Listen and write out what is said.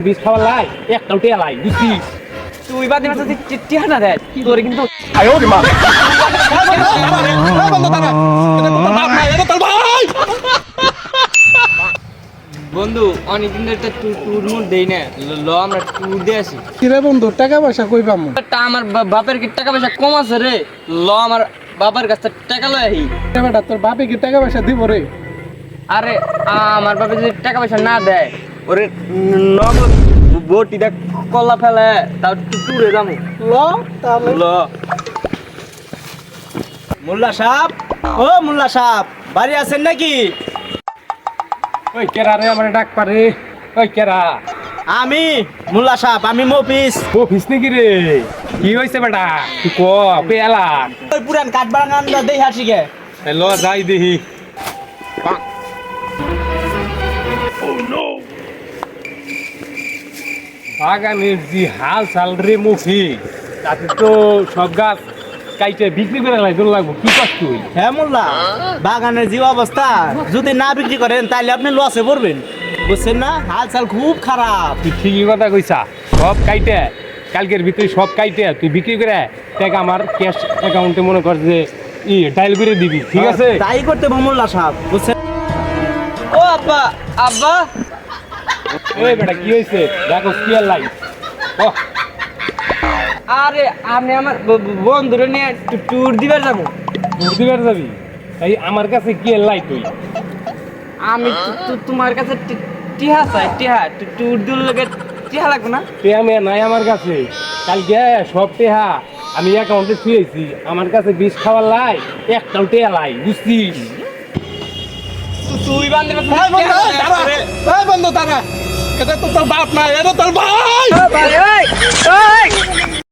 বিষ খাওয়ার লাই একটাও টেয়া লাই তুই বাদে না দেয় তোরে কিন্তু বন্ধু অনেকদিন ধরে একটা ট্যুর মুড দেই না। ল- আমরা ট্যুর দিয়ে আসি। কিরে বন্ধু টাকা পয়সা কই পামু? তা আমার বাপের কি টাকা পয়সা কম আছে রে? ল আমার বাবার কাছে টাকা লয় আহি। বেটা তোর বাপে কি টাকা পয়সা দিব রে? আরে আমার বাপে যদি টাকা পয়সা না দেয় ওরে নগদ বটি দেখ কলা ফেলে তাও ল তাহলে। ল। মোল্লা সাহেব ও মোল্লা সাহেব বাড়ি আছেন নাকি? ওই কেরা রে আমার ডাক পারে? ওই কেরা? আমি মোল্লা সাহেব আমি মফিস ও ফিস নাকি রে? কি হয়েছে বেটা? তুই ক পেয়ালা? ওই পুরান কাঠ বাগান দেই হাসি গে ল যাই দেখি। বাগানের যে হাল চাল রে মুখি তাতে তো সব গাছ কাইটে বিক্রি করে লাগবে লাগবো কি কষ্ট তুই হ্যাঁ মোল্লা বাগানের যে অবস্থা যদি না বিক্রি করেন তাহলে আপনি লসে পড়বেন। বুঝছেন না? হাল চাল খুব খারাপ। তুই ঠিকই কথা কইছা সব কাইটে কালকের ভিতরে সব কাইটে তুই বিক্রি করে টাকা আমার ক্যাশ অ্যাকাউন্টে মনে কর যে ই ডাইল করে দিবি ঠিক আছে? তাই করতে মোল্লা সাহেব বুঝছেন? ও আব্বা আব্বা ওই বেটা কি হয়েছে দেখো কি আর আমি আমার বন্ধুরে নিয়ে ট্যুর দিবার যাব। ঘুরতে বের যাবি? এই আমার কাছে কি আর লাই তুই আমি তোমার কাছে টিহা চাই টিহা। ট্যু- ট্যুর দিল লোকে টিহা লাগবে না? টেহা মেয়া নাই আমার কাছে। কালকে সব টেহা আমি অ্যাকাউন্টে শুয়েছি। আমার কাছে বিষ খাওয়ার লাই একটাও টেহা লাই বুঝছিস? তুই বান্ধব ভাই বন্ধু তারা এটা তো তোর বাপ না এটা তোর ভাই। ভাই